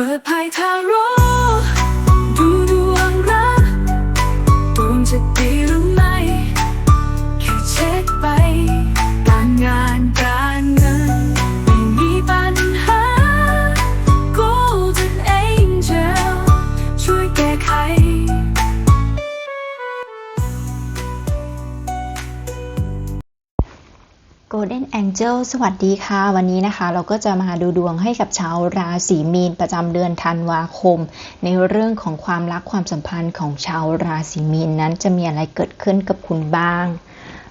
เปิดภายทางรู้ Golden Angel สวัสดีค่ะ วันนี้นะคะ เราก็จะมาดูดวงให้กับชาวราศีมีนประจำเดือนธันวาคม ในเรื่องของความรักความสัมพันธ์ของชาวราศีมีนนั้นจะมีอะไรเกิดขึ้นกับคุณบ้าง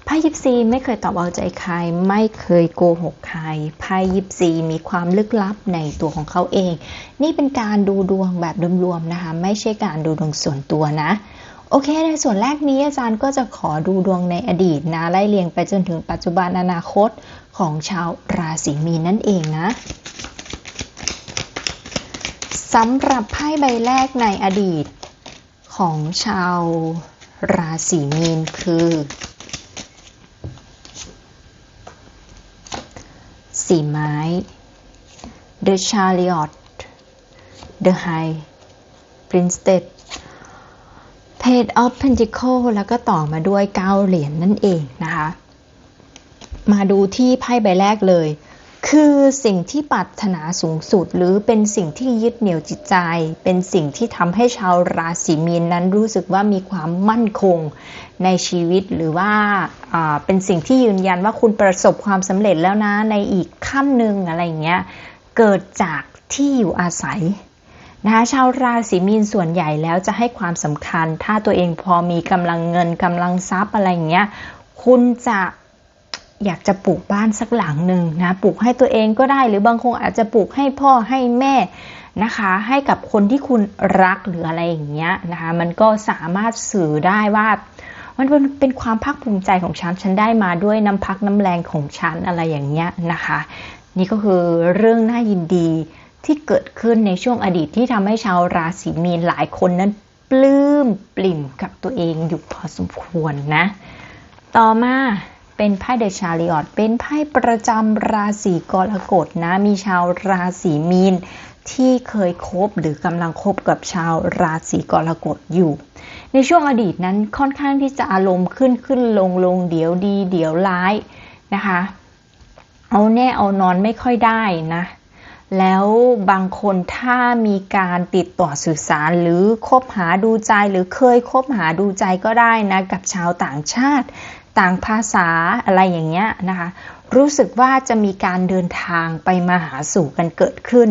ไพ่ยิปซีไม่เคยตอบเอาใจใคร ไม่เคยโกหกใครไพ่ยิปซีมีความลึกลับในตัวของเขาเอง นี่เป็นการดูดวงแบบรวมๆนะคะ ไม่ใช่การดูดวงส่วนตัวนะ โอเค ในส่วนแรกนี้อาจารย์ก็จะขอดูดวงในอดีตนะ ไล่เรียงไปจนถึงปัจจุบันอนาคตของชาวราศีมีนนั่นเองนะสำหรับไพ่ใบแรกในอดีตของชาวราศีมีนคือสีไม้ The Chariot The High Princess Page of Pentacle แล้วก็ต่อมาด้วย 9 เหรียญนั่นเองนะคะ มาดูที่ไพ่ใบแรกเลย คือสิ่งที่ปรารถนาสูงสุด หรือเป็นสิ่งที่ยึดเหนี่ยวจิตใจ เป็นสิ่งที่ทำให้ชาวราศีมีนนั้นรู้สึกว่ามีความมั่นคงในชีวิตหรือว่าเป็นสิ่งที่ยืนยันว่าคุณประสบความสำเร็จแล้วนะในอีกขั้นหนึ่งอะไรเงี้ยเกิดจากที่อยู่อาศัย นะคะชาวราศีมีนส่วนใหญ่แล้วจะให้ความสำคัญ ถ้าตัวเองพอมีกำลังเงินกำลังทรัพย์อะไรอย่างเงี้ยคุณจะอยากจะปลูกบ้านสักหลังหนึ่งนะปลูกให้ตัวเองก็ได้หรือบางคนอาจจะปลูกให้พ่อให้แม่นะคะ ให้กับคนที่คุณรักหรืออะไรอย่างเงี้ยนะคะมันก็สามารถสื่อได้ว่ามันเป็นเป็นความภาคภูมิใจของฉันฉันได้มาด้วยน้ำพักน้ำแรงของฉันอะไรอย่างเงี้ยนะคะ นี่ก็คือเรื่องน่ายินดี ที่เกิดขึ้นในช่วงอดีตที่ทำให้ชาวราศีมีนหลายคนนั้นปลื้มปลิ่มกับตัวเองอยู่พอสมควรนะ ต่อมาเป็นไพ่เดชาริออตเป็นไพ่ประจำราศีกรกฎนะ มีชาวราศีมีนที่เคยคบหรือกำลังคบกับชาวราศีกรกฎอยู่ ในช่วงอดีตนั้นค่อนข้างที่จะอารมณ์ขึ้นขึ้นลงลงเดี๋ยวดี เดี๋ยวร้ายนะคะ เอาแน่เอานอนไม่ค่อยได้นะ แล้วบางคนถ้ามีการติดต่อสื่อสารหรือคบหาดูใจหรือเคยคบหาดูใจก็ได้นะกับชาวต่างชาติต่างภาษาอะไรอย่างเงี้ยนะคะ รู้สึกว่าจะมีการเดินทางไปมาหาสู่กันเกิดขึ้น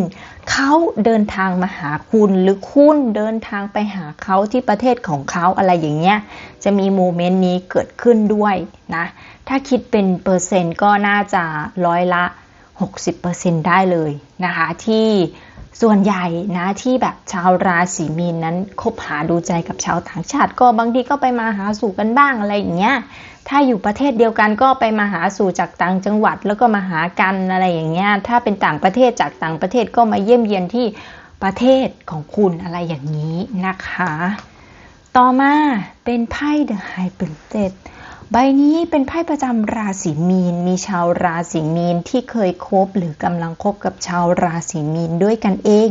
เขาเดินทางมาหาคุณหรือคุณเดินทางไปหาเขาที่ประเทศของเขาอะไรอย่างเงี้ยจะมีโมเมนต์นี้เกิดขึ้นด้วยนะถ้าคิดเป็นเปอร์เซ็นต์ก็น่าจะร้อยละ 60%ได้เลยนะคะ ที่ส่วนใหญ่นะที่แบบชาวราศีมีนนั้นคบหาดูใจกับชาวต่างชาติ ก็บางทีก็ไปมาหาสู่กันบ้างอะไรอย่างเงี้ย ถ้าอยู่ประเทศเดียวกันก็ไปมาหาสู่จากต่างจังหวัดแล้วก็มาหากันอะไรอย่างเงี้ย ถ้าเป็นต่างประเทศจากต่างประเทศก็มาเยี่ยมเยียนที่ประเทศของคุณอะไรอย่างนี้นะคะ ต่อมาเป็นไพ่ The High Princess ใบนี้เป็นไพ่ประจำราศีมีน มีชาวราศีมีนที่เคยคบหรือกำลังคบกับชาวราศีมีนด้วยกันเอง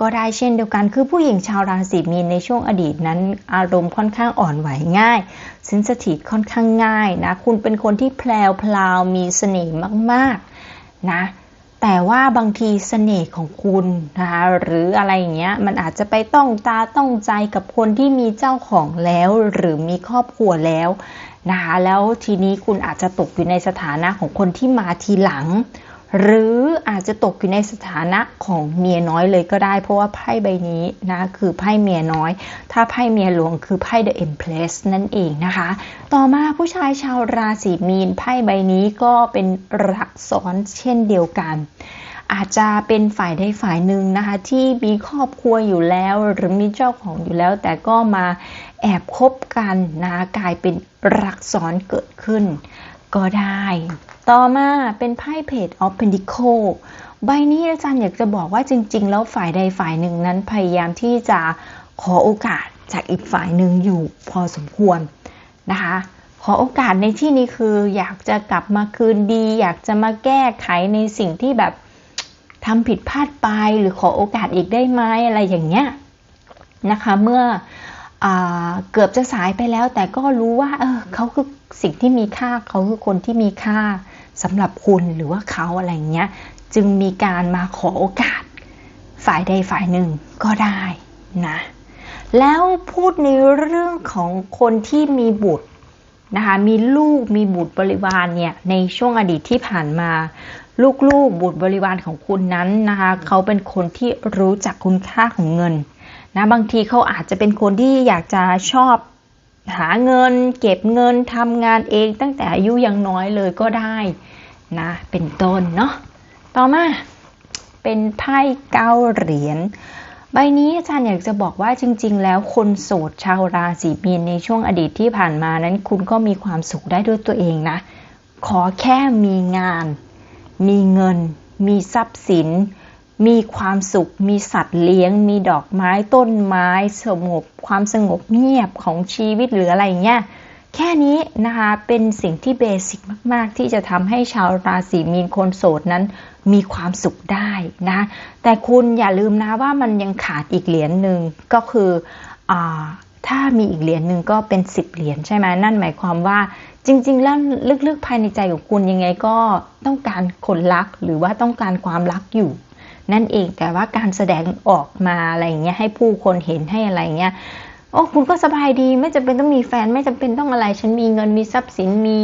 ก็ได้เช่นเดียวกันคือผู้หญิงชาวราศีมีนในช่วงอดีตนั้น อารมณ์ค่อนข้างอ่อนไหวง่ายสินสถิตค่อนข้างง่ายนะ คุณเป็นคนที่แพลวพลาวมีเสน่ห์มากๆนะแต่ว่าบางทีเสน่ห์ของคุณนะคะหรืออะไรอย่างเงี้ยมันอาจจะไปต้องตาต้องใจกับคนที่มีเจ้าของแล้ว หรือมีครอบครัวแล้ว นะคะแล้วทีนี้คุณอาจจะตกอยู่ในสถานะของคนที่มาทีหลัง หรืออาจจะตกอยู่ในสถานะของเมียน้อยเลยก็ได้ เพราะว่าไพ่ใบนี้นะคือไพ่เมียน้อย ถ้าไพ่เมียหลวงคือไพ่ The Empress นั่นเองนะคะ ต่อมาผู้ชายชาวราศีมีนไพ่ใบนี้ก็เป็นรักซ้อนเช่นเดียวกัน อาจจะเป็นฝ่ายใดฝ่ายหนึ่งนะคะ ที่มีครอบครัวอยู่แล้ว หรือมีเจ้าของอยู่แล้ว แต่ก็มาแอบคบกันนะคะกลายเป็นรักซ้อนเกิดขึ้น ก็ได้ ต่อมาเป็นไพ่เพจ of Pentacle ใบนี้อาจารย์อยากจะบอกว่าจริง ๆ แล้วฝ่ายใดฝ่ายหนึ่งนั้นพยายามที่จะขอโอกาสจากอีกฝ่ายหนึ่งอยู่พอสมควรนะคะขอโอกาสในที่นี้คืออยากจะกลับมาคืนดี อยากจะมาแก้ไขในสิ่งที่แบบ ทำผิดพลาดไปหรือขอโอกาสอีกได้ไหมอะไรอย่างเงี้ยนะคะ เมื่ออเกือบจะสายไปแล้ว แต่ก็รู้ว่า เออเขาคือสิ่งที่มีค่าเขาคือคนที่มีค่าสำหรับคุณหรือว่าเขาอะไรเงี้ย จึงมีการมาขอโอกาสฝ่ายใดฝ่ายหนึ่งก็ได้นะ แล้วพูดในเรื่องของคนที่มีบุตรนะคะมีลูกมีบุตรบริวารเนี่ยในช่วงอดีตที่ผ่านมา ลูกๆบุตรบริวารของคุณนั้นนะคะเขาเป็นคนที่รู้จักคุณค่าของเงินนะบางทีเขาอาจจะเป็นคนที่อยากจะชอบหาเงิน เก็บเงินทำงานเองตั้งแต่อายุยังน้อยเลยก็ได้นะเป็นต้นเนาะต่อมาเป็นไพ่เก้าเหรียญใบนี้อาจารย์อยากจะบอกว่าจริง ๆ แล้วคนโสดชาวราศีมีนในช่วงอดีตที่ผ่านมานั้นคุณก็มีความสุขได้ด้วยตัวเองนะ ขอแค่มีงาน มีเงิน มีทรัพย์สิน มีความสุข มีสัตว์เลี้ยง มีดอกไม้ต้นไม้ สงบ ความสงบเงียบของชีวิตหรืออะไรเงี้ย แค่นี้นะคะเป็นสิ่งที่เบสิกมาก ๆ ที่จะทำให้ชาวราศีมีนคนโสดนั้นมีความสุขได้นะ แต่คุณอย่าลืมนะว่ามันยังขาดอีกเหรียญหนึ่งก็คืออ ถ้ามีอีกเหรียญหนึ่งก็เป็นสิบเหรียญใช่ไหมนั่นหมายความว่าจริง ๆ แล้วลึกๆภายในใจของคุณยังไงก็ต้องการคนรักหรือว่าต้องการความรักอยู่ นั่นเองแต่ว่าการแสดงออกมาอะไรเงี้ยให้ผู้คนเห็นให้อะไรเงี้ยโอ้คุณก็สบายดีไม่จำเป็นต้องมีแฟนไม่จำเป็นต้องอะไร ฉันมีเงินมีทรัพย์สินมี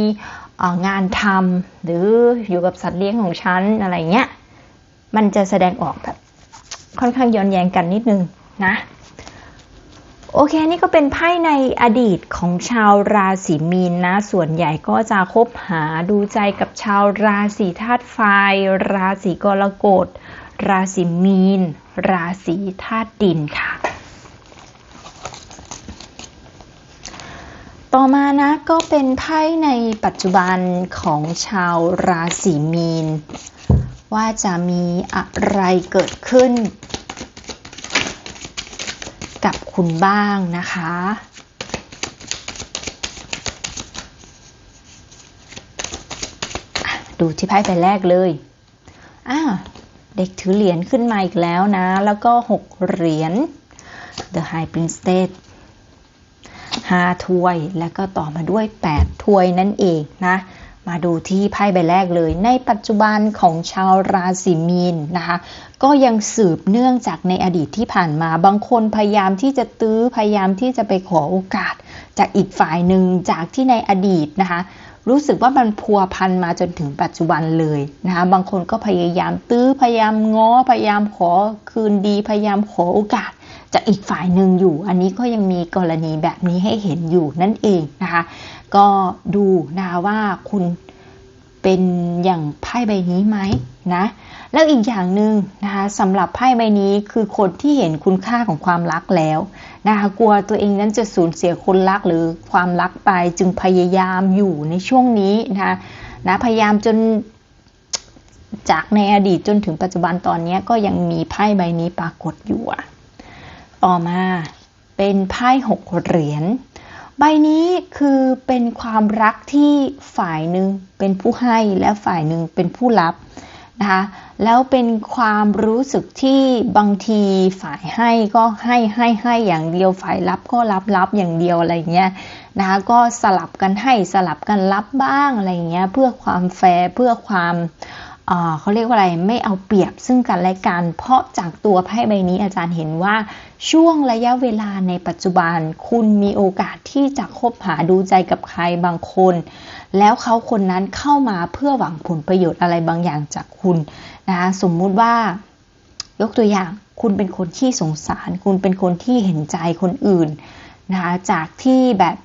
งานทำหรืออยู่กับสัตว์เลี้ยงของฉันอะไรเงี้ยมันจะแสดงออกแบบค่อนข้างย้อนแย้งกันนิดนึงนะ โอเค นี่ก็เป็นไพ่ในอดีตของชาวราศีมีนนะ ส่วนใหญ่ก็จะคบหาดูใจกับชาวราศีธาตุไฟ ราศีกรกฎ ราศีมีน ราศีธาตุดินค่ะ ต่อมานะก็เป็นไพ่ในปัจจุบันของชาวราศีมีน ว่าจะมีอะไรเกิดขึ้น กับคุณบ้างนะคะดูที่ไพ่ใบแรกเลย อ่า เด็กถือเหรียญขึ้นมาอีกแล้วนะ แล้วก็6เหรียญ The High Princess ห้าถ้วย แล้วก็ต่อมาด้วย8ถ้วยนั่นเองนะ มาดูที่ไพ่ใบแรกเลย ในปัจจุบันของชาวราศีมีนนะคะ ก็ยังสืบเนื่องจากในอดีตที่ผ่านมา บางคนพยายามที่จะตื้อพยายามที่จะไปขอโอกาส จากอีกฝ่ายหนึ่งจากที่ในอดีตนะคะ รู้สึกว่ามันพัวพันมาจนถึงปัจจุบันเลยนะคะ บางคนก็พยายามตื้อพยายามง้อพยายามขอคืนดีพยายามขอโอกาสจากอีกฝ่ายหนึ่งอยู่ อันนี้ก็ยังมีกรณีแบบนี้ให้เห็นอยู่นั่นเองนะคะ ก็ดูนะว่าคุณเป็นอย่างไพ่ใบนี้ไหมนะ แล้วอีกอย่างหนึ่งนะคะสำหรับไพ่ใบนี้คือคนที่เห็นคุณค่าของความรักแล้วนะคะกลัวตัวเองนั้นจะสูญเสียคนรักหรือความรักไปจึงพยายามอยู่ในช่วงนี้นะคะนะพยายามจนจากในอดีตจนถึงปัจจุบันตอนนี้ก็ยังมีไพ่ใบนี้ปรากฏอยู่อะต่อมาเป็นไพ่หกเหรียญ ใบนี้คือเป็นความรักที่ฝ่ายหนึ่งเป็นผู้ให้และฝ่ายหนึ่งเป็นผู้รับนะคะแล้วเป็นความรู้สึกที่บางทีฝ่ายให้ก็ให้ให้ให้อย่างเดียวฝ่ายรับก็รับรับอย่างเดียวอะไรเงี้ยนะคะก็สลับกันให้สลับกันรับบ้างอะไรเงี้ยเพื่อความแฟร์เพื่อความอ่า เขาเรียกว่าอะไรไม่เอาเปรียบซึ่งกันและกัน เพราะจากตัวไพ่ใบนี้อาจารย์เห็นว่าช่วงระยะเวลาในปัจจุบัน คุณมีโอกาสที่จะคบหาดูใจกับใครบางคน แล้วเขาคนนั้นเข้ามาเพื่อหวังผลประโยชน์อะไรบางอย่างจากคุณนะคะสมมุติว่ายกตัวอย่างคุณเป็นคนที่สงสาร คุณเป็นคนที่เห็นใจคนอื่นนะคะจากที่แบบ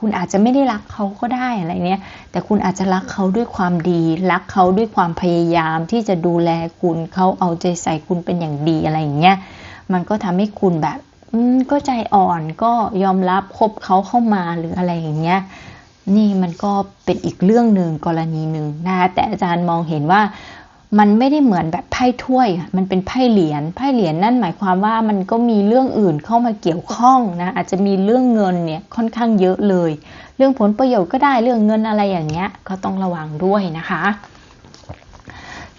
คุณอาจจะไม่ได้รักเขาก็ได้อะไรเนี้ย แต่คุณอาจจะรักเขาด้วยความดี รักเขาด้วยความพยายามที่จะดูแลคุณเขาเอาใจใส่คุณเป็นอย่างดีอะไรอย่างเงี้ย มันก็ทำให้คุณแบบ อืมก็ใจอ่อนก็ยอมรับคบเขาเข้ามาหรืออะไรอย่างเงี้ย นี่มันก็เป็นอีกเรื่องหนึ่งกรณีหนึ่งนะคะแต่อาจารย์มองเห็นว่า มันไม่ได้เหมือนแบบไพ่ถ้วย มันเป็นไพ่เหรียญ ไพ่เหรียญนั่นหมายความว่ามันก็มีเรื่องอื่นเข้ามาเกี่ยวข้องนะ อาจจะมีเรื่องเงินเนี่ยค่อนข้างเยอะเลย เรื่องผลประโยชน์ก็ได้ เรื่องเงินอะไรอย่างเงี้ย ก็ต้องระวังด้วยนะคะ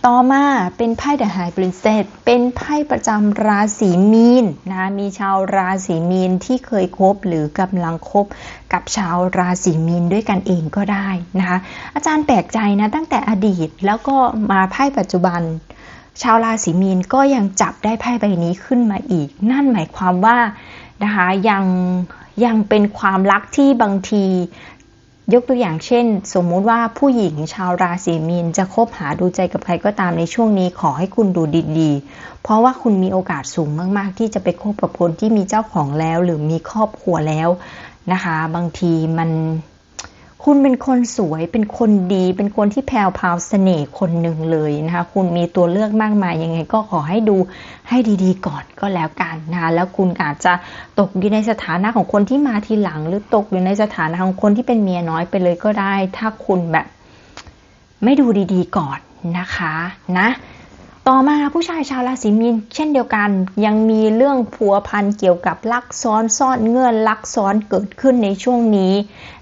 ต่อมาเป็นไพ่ The High Princess เป็นไพ่ประจำราศีมีนนะมีชาวราศีมีนที่เคยคบหรือกำลังคบกับชาวราศีมีนด้วยกันเองก็ได้นะคะอาจารย์แปลกใจนะตั้งแต่อดีตแล้วก็มาไพ่ปัจจุบัน ชาวราศีมีนก็ยังจับได้ไพ่ใบนี้ขึ้นมาอีก นั่นหมายความว่านะคะยังยังเป็นความรักที่บางที ยกตัวอย่างเช่น สมมุติว่าผู้หญิงชาวราศีมีนจะคบหาดูใจกับใครก็ตามในช่วงนี้ขอให้คุณดูดีๆ เพราะว่าคุณมีโอกาสสูงมากๆ ที่จะไปคบกับคนที่มีเจ้าของแล้ว หรือมีครอบครัวแล้วนะคะ บางทีมัน คุณเป็นคนสวยเป็นคนดี เป็นคนที่แพรวพราวเสน่ห์คนหนึ่งเลยนะคะคุณมีตัวเลือกมากมายยังไง ก็ขอให้ดูให้ดีๆ ก่อนก็แล้วกันนะคะแล้วคุณอาจจะตกอยู่ในสถานะของคนที่มาทีหลัง หรือตกอยู่ในสถานะของคนที่เป็นเมียน้อยไปเลยก็ได้ ถ้าคุณแบบ ไม่ดูดีๆ ก่อนนะคะ นะ ต่อมาผู้ชายชาวราศีมีนเช่นเดียวกัน ยังมีเรื่องผัวพันเกี่ยวกับลักซ้อนซ่อนเงื่อนลักซ้อนเกิดขึ้นในช่วงนี้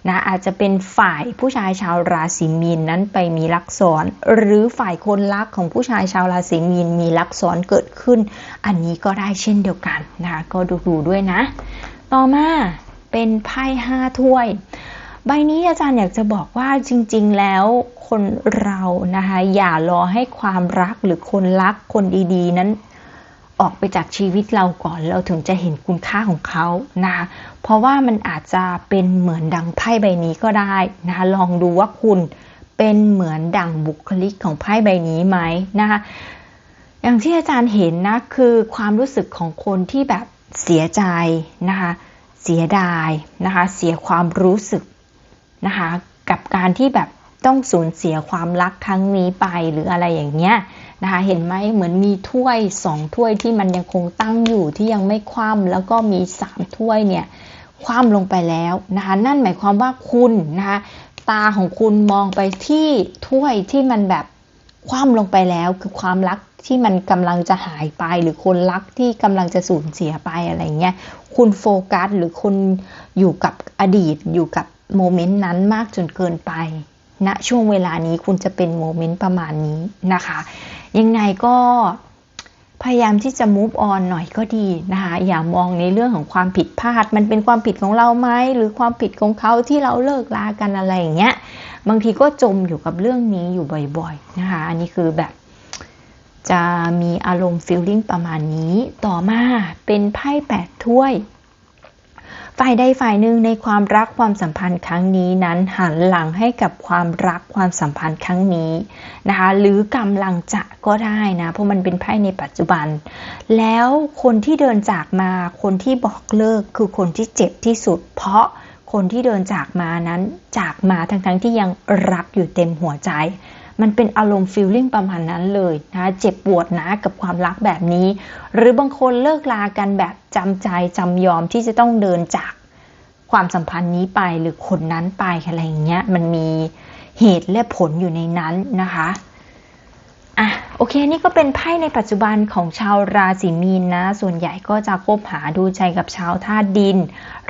นะอาจจะเป็นฝ่ายผู้ชายชาวราศีมีนนั้นไปมีลักซ้อน หรือฝ่ายคนรักของผู้ชายชาวราศีมีนมีลักซ้อนเกิดขึ้น อันนี้ก็ได้เช่นเดียวกันนะคะก็ดูดูด้วยนะ ต่อมาเป็นไพ่ห้าถ้วย ใบนี้อาจารย์อยากจะบอกว่าจริง ๆ แล้วคนเรานะคะอย่ารอให้ความรักหรือคนรักคนดีๆ นั้นออกไปจากชีวิตเราก่อนเราถึงจะเห็นคุณค่าของเขานะคะเพราะว่ามันอาจจะเป็นเหมือนดังไพ่ใบนี้ก็ได้นะคะลองดูว่าคุณเป็นเหมือนดังบุคลิกของไพ่ใบนี้ไหมนะคะอย่างที่อาจารย์เห็นนะคือความรู้สึกของคนที่แบบเสียใจนะคะเสียดายนะคะเสียความรู้สึก นะคะ กับการที่แบบต้องสูญเสียความรักครั้งนี้ไปหรืออะไรอย่างเงี้ยนะคะ เห็นไหมเหมือนมีถ้วยสองถ้วยที่มันยังคงตั้งอยู่ที่ยังไม่คว่ำแล้วก็มีสามถ้วยเนี่ยคว่ำลงไปแล้วนะคะนั่นหมายความว่าคุณนะคะตาของคุณมองไปที่ถ้วยที่มันแบบคว่ำลงไปแล้วคือความรักที่มันกำลังจะหายไปหรือคนรักที่กำลังจะสูญเสียไปอะไรเงี้ยคุณโฟกัสหรือคุณอยู่กับอดีตอยู่กับ โมเมนต์นั้นมากจนเกินไปณนะช่วงเวลานี้คุณจะเป็นโมเมนต์ประมาณนี้นะคะ ยังไงก็พยายามที่จะ move on หน่อยก็ดีนะคะ อย่ามองในเรื่องของความผิดพลาด มันเป็นความผิดของเราไหมหรือความผิดของเขาที่เราเลิกลากันอะไรอย่างเงี้ย บางทีก็จมอยู่กับเรื่องนี้อยู่บ่อยๆนะคะ อันนี้คือแบบจะมีอารมณ์ feeling ประมาณนี้ ต่อมาเป็นไพ่แปดถ้วย ฝ่ายใดฝ่ายหนึ่งในความรักความสัมพันธ์ครั้งนี้นั้นหันหลังให้กับความรักความสัมพันธ์ครั้งนี้นะคะ หรือกำลังจะก็ได้นะเพราะมันเป็นไพ่ในปัจจุบัน แล้วคนที่เดินจากมาคนที่บอกเลิกคือคนที่เจ็บที่สุด เพราะคนที่เดินจากมานั้นจากมาทั้งๆที่ยังรักอยู่เต็มหัวใจ มันเป็นอารมณ์ฟีลลิ่งประมาณนั้นเลยนะเจ็บปวดนะกับความรักแบบนี้ หรือบางคนเลิกลากันแบบจำใจจำยอมที่จะต้องเดินจากความสัมพันธ์นี้ไปหรือคนนั้นไปอะไรอย่างเงี้ยมันมีเหตุและผลอยู่ในนั้นนะคะอะโอเคนี่ก็เป็นไพ่ในปัจจุบันของชาวราศีมีนนะส่วนใหญ่ก็จะคบหาดูใจกับชาวธาตุดิน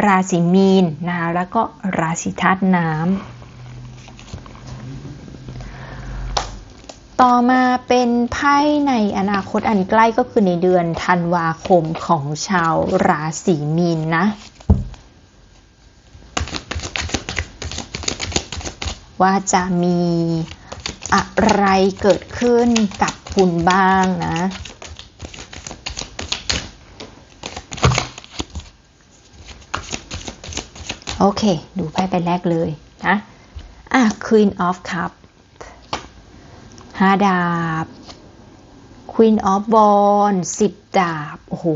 ราศีมีนนะคะแล้วก็ราศีธาตุน้ำ ต่อมาเป็นไพ่ในอนาคตอันใกล้ก็คือในเดือนธันวาคมของชาวราศีมีนนะ ว่าจะมีอะไรเกิดขึ้นกับคุณบ้างนะโอเค ดูไพ่ไปแรกเลยนะ อะ Queen of Cup ห้าดาบ Queen of b a l l สิบดาบ โอ้โห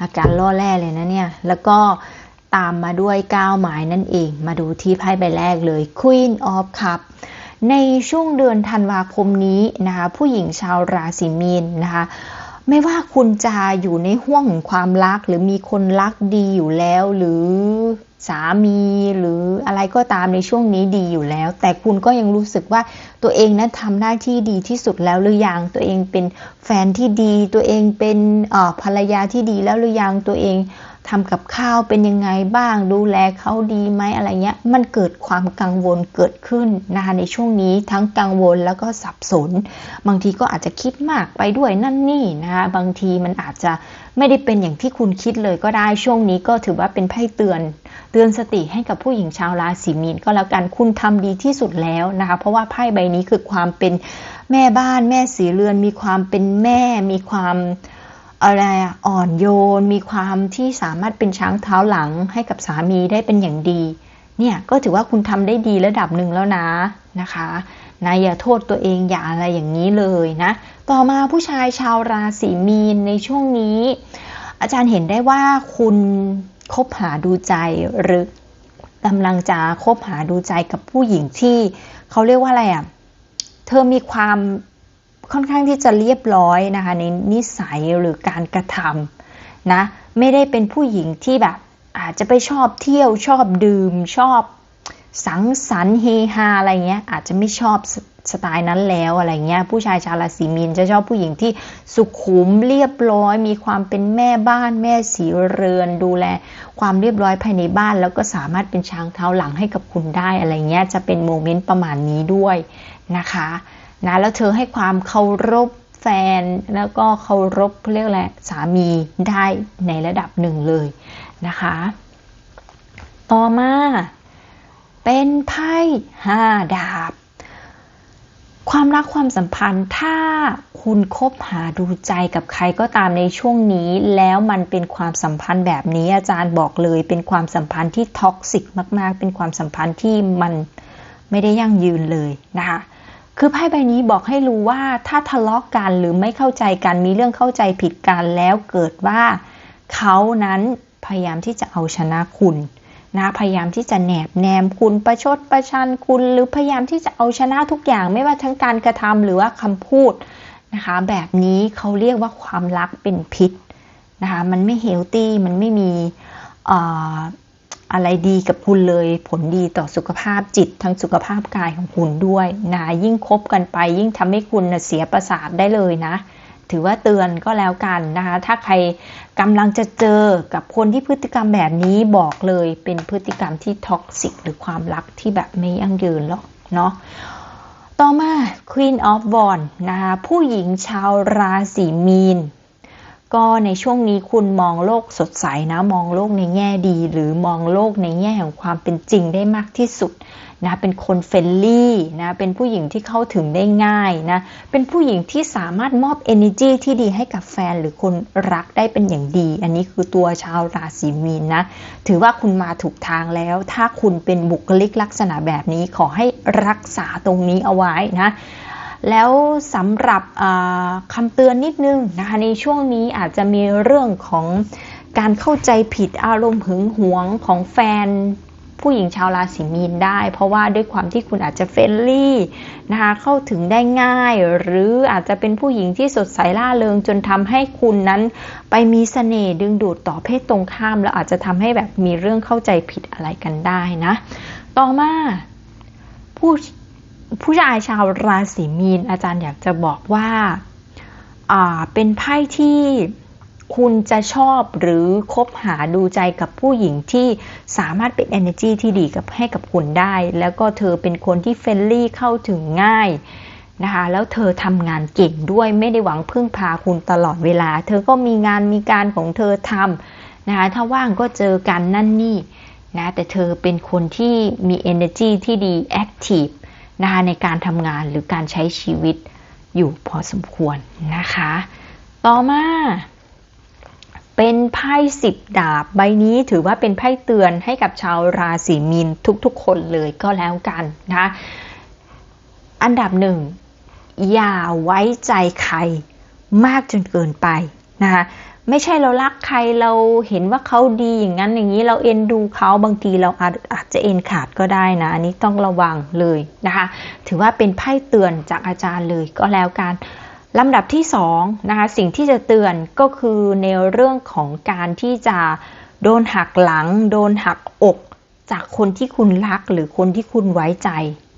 อาการล่อแร่เลยนะเนี่ย แล้วก็ตามมาด้วยก้าวหมายนั่นเอง มาดูที่ไพ่ใบแรกเลย Queen of Cup ในช่วงเดือนธันวาคมนี้นะคะ ผู้หญิงชาวราศีมีนนะคะไม่ว่าคุณจะอยู่ในห่วงของความรักหรือมีคนรักดีอยู่แล้ว หรือ สามีหรืออะไรก็ตามในช่วงนี้ดีอยู่แล้ว แต่คุณก็ยังรู้สึกว่าตัวเองนั้นทำหน้าที่ดีที่สุดแล้วหรือยังตัวเองเป็นแฟนที่ดี ตัวเองเป็นภรรยาที่ดีแล้วหรือยังตัวเองทำกับข้าวเป็นยังไงบ้างดูแลเขาดีไหมอะไรเงี้ย มันเกิดความกังวลเกิดขึ้นนะคะในช่วงนี้ทั้งกังวลแล้วก็สับสน บางทีก็อาจจะคิดมากไปด้วยนั่นนี่นะคะบางทีมันอาจจะไม่ได้เป็นอย่างที่คุณคิดเลยก็ได้ช่วงนี้ก็ถือว่าเป็นไพ่เตือน เตือนสติให้กับผู้หญิงชาวราศีมีนก็แล้วกันคุณทำดีที่สุดแล้วนะคะ เพราะว่าไพ่ใบนี้คือความเป็นแม่บ้าน แม่สีเรือน มีความเป็นแม่ มีความอะไรอ่อนโยน มีความที่สามารถเป็นช้างเท้าหลังให้กับสามีได้เป็นอย่างดี เนี่ยก็ถือว่าคุณทำได้ดีระดับหนึ่งแล้วนะนะคะนะอย่าโทษตัวเองอย่าอะไรอย่างนี้เลยนะ ต่อมาผู้ชายชาวราศีมีนในช่วงนี้ อาจารย์เห็นได้ว่าคุณ คบหาดูใจหรือกำลังจะคบหาดูใจกับผู้หญิงที่เขาเรียกว่าอะไรอะ เธอมีความค่อนข้างที่จะเรียบร้อยนะคะในนิสัยหรือการกระทำนะ ไม่ได้เป็นผู้หญิงที่แบบ อาจจะไปชอบเที่ยวชอบดื่มชอบสังสรรค์เฮฮาอะไรเงี้ยอาจจะไม่ชอบ สไตล์นั้นแล้วอะไรเงี้ย ผู้ชายชาวราศีมีนจะชอบผู้หญิงที่สุขุมเรียบร้อย มีความเป็นแม่บ้านแม่สีเรือน ดูแลความเรียบร้อยภายในบ้าน แล้วก็สามารถเป็นช้างเท้าหลังให้กับคุณได้อะไรเงี้ยจะเป็นโมเมนต์ประมาณนี้ด้วยนะคะนะแล้วเธอให้ความเคารพแฟนแล้วก็เคารพเรียกแหละไรสามีได้ในระดับหนึ่งเลยนะคะ ต่อมาเป็นไพ่ห้าดาบ ความรักความสัมพันธ์ถ้าคุณคบหาดูใจกับใครก็ตามในช่วงนี้ แล้วมันเป็นความสัมพันธ์แบบนี้อาจารย์บอกเลย เป็นความสัมพันธ์ที่ท็อกซิกมาก ๆ เป็นความสัมพันธ์ที่มันไม่ได้ยั่งยืนเลยนะคะคือไพ่ใบนี้บอกให้รู้ว่าถ้าทะเลาะกันหรือไม่เข้าใจกันมีเรื่องเข้าใจผิดกันแล้วเกิดว่าเขานั้นพยายามที่จะเอาชนะคุณ นะพยายามที่จะแนบแนมคุณประชดประชันคุณหรือพยายามที่จะเอาชนะทุกอย่างไม่ว่าทั้งการกระทำหรือว่าคำพูดนะคะแบบนี้เขาเรียกว่าความรักเป็นพิษนะคะมันไม่เฮลตี้มันไม่มีอะไรดีกับคุณเลยผลดีต่อสุขภาพจิตทั้งสุขภาพกายของคุณด้วยนะยิ่งคบกันไปยิ่งทำให้คุณเสียประสาทได้เลยนะ ถือว่าเตือนก็แล้วกันนะคะ ถ้าใครกำลังจะเจอกับคนที่พฤติกรรมแบบนี้บอกเลยเป็นพฤติกรรมที่ท็อกซิกหรือความรักที่แบบไม่ยั่งยืนหรอกเนาะต่อมา Queen of w a n d นะคะผู้หญิงชาวราศีมีน ก็ในช่วงนี้คุณมองโลกสดใสนะ มองโลกในแง่ดี หรือมองโลกในแง่ของความเป็นจริงได้มากที่สุด นะเป็นคนเฟรนลี่นะเป็นผู้หญิงที่เข้าถึงได้ง่ายนะเป็นผู้หญิงที่สามารถมอบ energy ที่ดีให้กับแฟนหรือคนรักได้เป็นอย่างดี อันนี้คือตัวชาวราศีมีนนะถือว่าคุณมาถูกทางแล้ว ถ้าคุณเป็นบุคลิกลักษณะแบบนี้ขอให้รักษาตรงนี้เอาไว้นะแล้วสำหรับคำเตือนนิดนึงนะคะในช่วงนี้อาจจะมีเรื่องของการเข้าใจผิดอารมณ์หึงหวงของแฟน ผู้หญิงชาวราศีมีนได้ เพราะว่าด้วยความที่คุณอาจจะเฟรนลี่นะคะเข้าถึงได้ง่าย หรืออาจจะเป็นผู้หญิงที่สดใสล่าเริงจนทำให้คุณนั้น ไปมีเสน่ห์ดึงดูดต่อเพศตรงข้าม แล้วอาจจะทำให้แบบมีเรื่องเข้าใจผิดอะไรกันได้นะ ต่อมาผู้ผู้ชายชาวราศีมีนอาจารย์อยากจะบอกว่าอ่าเป็นไพ่ที่ คุณจะชอบหรือคบหาดูใจกับผู้หญิงที่สามารถเป็น energy ที่ดีกับให้กับคุณได้ แล้วก็เธอเป็นคนที่เฟรนลี่เข้าถึงง่ายนะคะแล้วเธอทำงานเก่งด้วยไม่ได้หวังพึ่งพาคุณตลอดเวลา เธอก็มีงานมีการของเธอทำนะคะถ้าว่างก็เจอกันนั่นนี่นะแต่เธอเป็นคนที่มี energy ที่ดี active นะคะในการทำงานหรือการใช้ชีวิตอยู่พอสมควรนะคะ ต่อมา เป็นไพ่สิบดาบ ใบนี้ถือว่าเป็นไพ่เตือนให้กับชาวราศีมีนทุกๆ คนเลยก็แล้วกันนะอันดับหนึ่งอย่าไว้ใจใครมากจนเกินไปนะคะไม่ใช่เรารักใครเราเห็นว่าเขาดีอย่างนั้นอย่างนี้เราเอ็นดูเขาบางทีเราอาจอาจจะเอ็นขาดก็ได้นะอันนี้ต้องระวังเลยนะคะถือว่าเป็นไพ่เตือนจากอาจารย์เลยก็แล้วกัน ลำดับที่สองนะคะสิ่งที่จะเตือนก็คือในเรื่องของการที่จะโดนหักหลัง โดนหักอก จากคนที่คุณรักหรือคนที่คุณไว้ใจ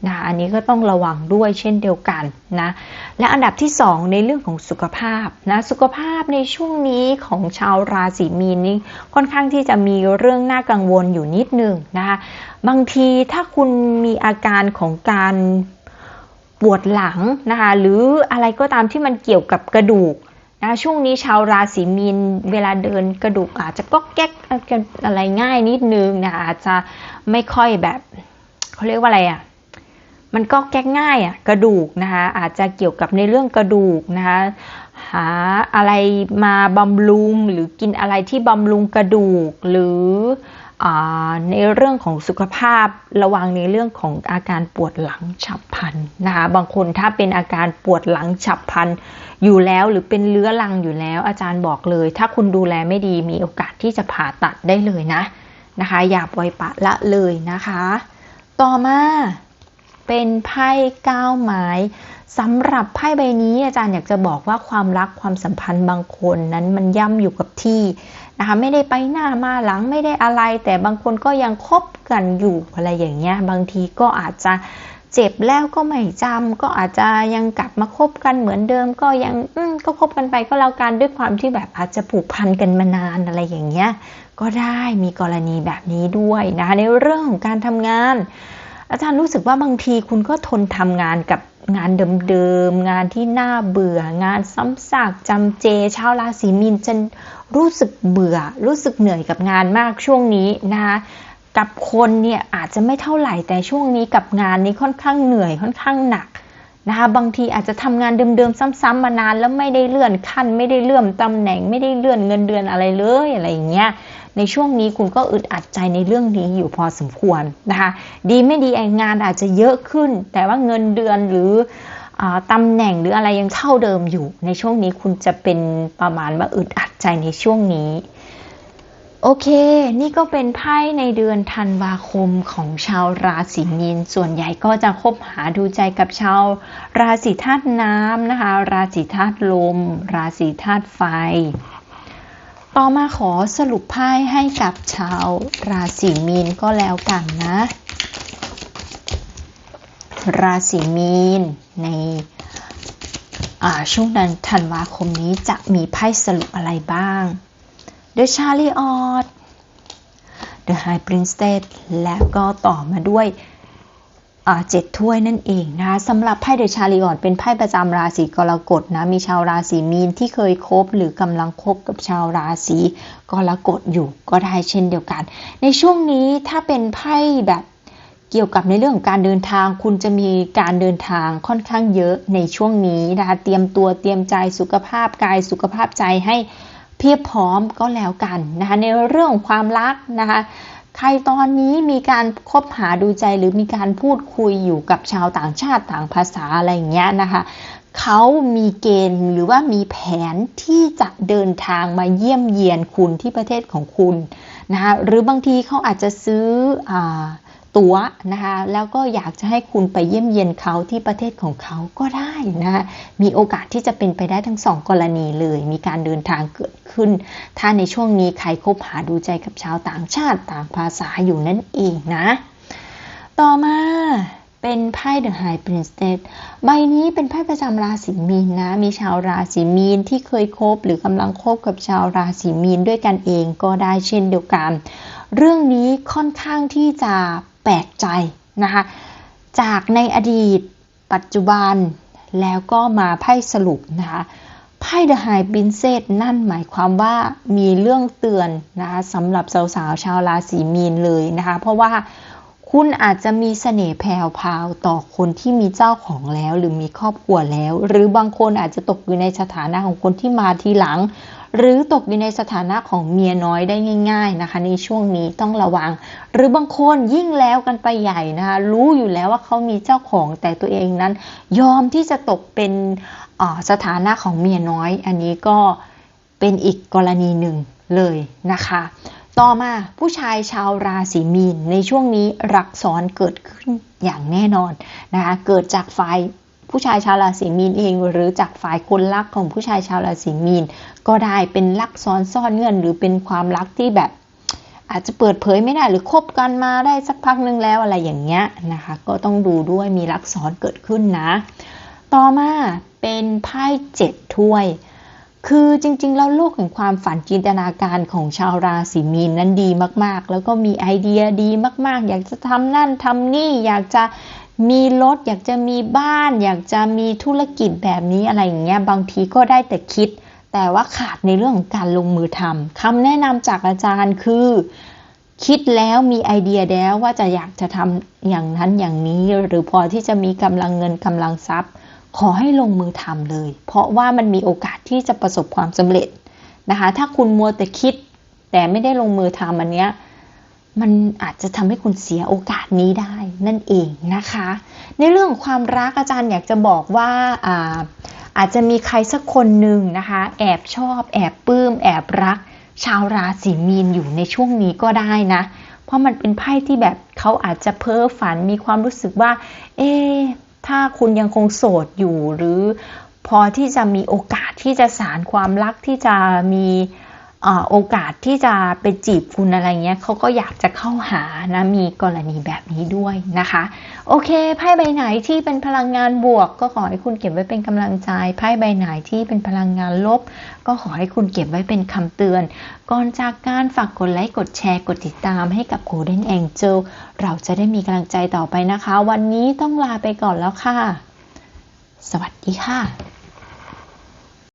นะคะอันนี้ก็ต้องระวังด้วยเช่นเดียวกันนะและอันดับที่ 2 ในเรื่องของสุขภาพนะสุขภาพในช่วงนี้ของชาวราศีมีนนี่ค่อนข้างที่จะมีเรื่องน่ากังวลอยู่นิดหนึ่งนะคะบางทีถ้าคุณมีอาการของการ ปวดหลังนะคะหรืออะไรก็ตามที่มันเกี่ยวกับกระดูกนะช่วงนี้ชาวราศีมีนเวลาเดินกระดูกอาจจะก็แก๊กอะไรง่ายนิดนึงนะคะอาจจะไม่ค่อยแบบเขาเรียกว่าอะไรอะ่ะมันก็แก้ง่ายอะกระดูกนะคะอาจจะเกี่ยวกับในเรื่องกระดูกนะคะหาอะไรมาบำรุงหรือกินอะไรที่บำรุงกระดูกหรือ ในเรื่องของสุขภาพระวังในเรื่องของอาการปวดหลังฉับพลันนะคะบางคนถ้าเป็นอาการปวดหลังฉับพลันอยู่แล้วหรือเป็นเรื้อรังอยู่แล้ว อาจารย์บอกเลย ถ้าคุณดูแลไม่ดีมีโอกาสที่จะผ่าตัดได้เลยนะนะคะ อย่าปล่อยปะละเลยนะคะ ต่อมาเป็นไพ่ก้าวไม้สำหรับไพ่ใบนี้อาจารย์อยากจะบอกว่าความรักความสัมพันธ์บางคนนั้นมันย่ำอยู่กับที่ นะคะไม่ได้ไปหน้ามาหลังไม่ได้อะไร แต่บางคนก็ยังคบกันอยู่อะไรอย่างเงี้ยบางทีก็อาจจะเจ็บแล้วก็ไม่จำก็อาจจะยังกลับมาคบกันเหมือนเดิม ก็ยังก็คบกันไปก็แล้วกันด้วยความที่แบบอาจจะผูกพันกันมานานอะไรอย่างเงี้ยก็ได้มีกรณีแบบนี้ด้วยนะคะในเรื่องของการทำงาน อาจารย์รู้สึกว่าบางทีคุณก็ทนทำงานกับงานเดิมๆงานที่น่าเบื่อ งานซ้ำซากจำเจชาวราศีมีนจะ รู้สึกเบื่อ รู้สึกเหนื่อยกับงานมากช่วงนี้นะคะกับคนเนี่ยอาจจะไม่เท่าไหร่แต่ช่วงนี้กับงานนี้ค่อนข้างเหนื่อยค่อนข้างหนักนะคะบางทีอาจจะทำงานเดิมๆซ้ำๆมานานแล้วไม่ได้เลื่อนขั้น ไม่ได้เลื่อนตำแหน่ง ไม่ได้เลื่อนเงินเดือนอะไรเลยอะไรอย่างเงี้ยในช่วงนี้คุณก็อึดอัดใจในเรื่องนี้อยู่พอสมควรนะคะดีไม่ดีงานอาจจะเยอะขึ้น แต่ว่าเงินเดือนหรือ ตำแหน่งหรืออะไรยังเท่าเดิมอยู่ ในช่วงนี้คุณจะเป็นประมาณว่าอึดอัดใจในช่วงนี้ โอเค นี่ก็เป็นไพ่ในเดือนธันวาคมของชาวราศีมีนส่วนใหญ่ก็จะคบหาดูใจกับชาวราศีธาตุน้ำนะคะ ราศีธาตุลม ราศีธาตุไฟ ต่อมาขอสรุปไพ่ให้กับชาวราศีมีนก็แล้วกันนะ ราศีมีน ในช่วงเดือนธันวาคมนี้จะมีไพ่สรุปอะไรบ้าง The Chariot The High Priestess และก็ต่อมาด้วยเจ็ดถ้วยนั่นเองนะคะสำหรับไพ่เดชาริออนเป็นไพ่ประจำราศีกรกฎนะมีชาวราศีมีนที่เคยคบหรือกำลังคบกับชาวราศีกรกฎอยู่ก็ได้เช่นเดียวกัน ในช่วงนี้ถ้าเป็นไพ่แบบ เกี่ยวกับในเรื่องของการเดินทาง คุณจะมีการเดินทางค่อนข้างเยอะในช่วงนี้นะคะ เตรียมตัวเตรียมใจสุขภาพกายสุขภาพใจให้เพียบพร้อมก็แล้วกันนะคะ ในเรื่องความรักนะคะ ใครตอนนี้มีการคบหาดูใจหรือมีการพูดคุยอยู่กับชาวต่างชาติต่างภาษาอะไรอย่างเงี้ยนะคะเขามีเกณฑ์หรือว่ามีแผนที่จะเดินทางมาเยี่ยมเยียนคุณที่ประเทศของคุณนะคะหรือบางทีเขาอาจจะซื้ออ ตั๋วนะคะแล้วก็อยากจะให้คุณไปเยี่ยมเยียนเขาที่ประเทศของเขาก็ได้นะคะมีโอกาสที่จะเป็นไปได้ทั้งสองกรณีเลย มีการเดินทางเกิดขึ้น ถ้าในช่วงนี้ใครคบหาดูใจกับชาวต่างชาติต่างภาษาอยู่นั่นเองนะ ต่อมาเป็นไพ่ The High Priestess ใบนี้เป็นไพ่ประจำราศีมีนนะ มีชาวราศีมีนที่เคยคบหรือกำลังคบกับชาวราศีมีนด้วยกันเองก็ได้เช่นเดียวกัน เรื่องนี้ค่อนข้างที่จะ ลกใจนะคะจากในอดีต ปัจจุบัน แล้วก็มาไพ่สรุปนะคะไพ่ The High Princess นั่นหมายความว่ามีเรื่องเตือนนะคะสำหรับสาวๆชาวราศีมีนเลยนะคะเพราะว่า คุณอาจจะมีเสน่ห์แผ่วพาวต่อคนที่มีเจ้าของแล้ว หรือมีครอบครัวแล้ว หรือบางคนอาจจะตกอยู่ในสถานะของคนที่มาทีหลัง หรือตกอยู่ในสถานะของเมียน้อยได้ง่าย ๆนะคะ ในช่วงนี้ต้องระวัง หรือบางคนยิ่งแล้วกันไปใหญ่นะคะรู้อยู่แล้วว่าเขามีเจ้าของแต่ตัวเองนั้น ยอมที่จะตกเป็นสถานะของเมียน้อย อันนี้ก็เป็นอีกกรณีหนึ่งเลยนะคะ ต่อมาผู้ชายชาวราศีมีนในช่วงนี้รักซ้อนเกิดขึ้นอย่างแน่นอนนะคะเกิดจากฝ่ายผู้ชายชาวราศีมีนเองหรือจากฝ่ายคนรักของผู้ชายชาวราศีมีน ก็ได้เป็นรักซ้อนซ่อนเงินหรือเป็นความรักที่แบบ อาจจะเปิดเผยไม่ได้หรือคบกันมาได้สักพักนึงแล้วอะไรอย่างเงี้ยนะคะก็ต้องดูด้วยมีลักษรเกิดขึ้นนะ ต่อมาเป็นไพ่เจ็ดถ้วย คือจริง ๆ แล้วโลกแห่งความฝันจินตนาการของชาวราศีมีนนั้นดีมากๆ แล้วก็มีไอเดียดีมาก ๆ อยากจะทำนั่นทำนี่ อยากจะมีรถ อยากจะมีบ้าน อยากจะมีธุรกิจแบบนี้อะไรอย่างเงี้ยบางทีก็ได้แต่คิด แต่ว่าขาดในเรื่องของการลงมือทำคำแนะนำจากอาจารย์คือคิดแล้วมีไอเดียแล้วว่าจะอยากจะทำอย่างนั้นอย่างนี้ หรือพอที่จะมีกำลังเงินกำลังทรัพย์ ขอให้ลงมือทำเลย เพราะว่ามันมีโอกาสที่จะประสบความสำเร็จนะคะ ถ้าคุณมัวแต่คิด แต่ไม่ได้ลงมือทำอันเนี้ยมันอาจจะทำให้คุณเสียโอกาสนี้ได้นั่นเองนะคะ ในเรื่องความรักอาจารย์อยากจะบอกว่าอาอาจจะมีใครสักคนหนึ่งนะคะ แอบชอบแอบปลื้มแอบรัก ชาวราศีมีนอยู่ในช่วงนี้ก็ได้นะ เพราะมันเป็นไพ่ที่แบบเขาอาจจะเพ้อฝันมีความรู้สึกว่า เอ๊ ถ้าคุณยังคงโสดอยู่หรือพอที่จะมีโอกาสที่จะสารความรักที่จะมี โอกาสที่จะไปจีบคุณอะไรเงี้ยเขาก็อยากจะเข้าหานะมีกรณีแบบนี้ด้วยนะคะ โอเคไพ่ใบไหนที่เป็นพลังงานบวก ก็ขอให้คุณเก็บไว้เป็นกำลังใจไพ่ใบไหนที่เป็นพลังงานลบ ก็ขอให้คุณเก็บไว้เป็นคำเตือน ก่อนจากการฝากกดไลค์กดแชร์กดติดตามให้กับ Golden Angel เราจะได้มีกำลังใจต่อไปนะคะ วันนี้ต้องลาไปก่อนแล้วค่ะ สวัสดีค่ะ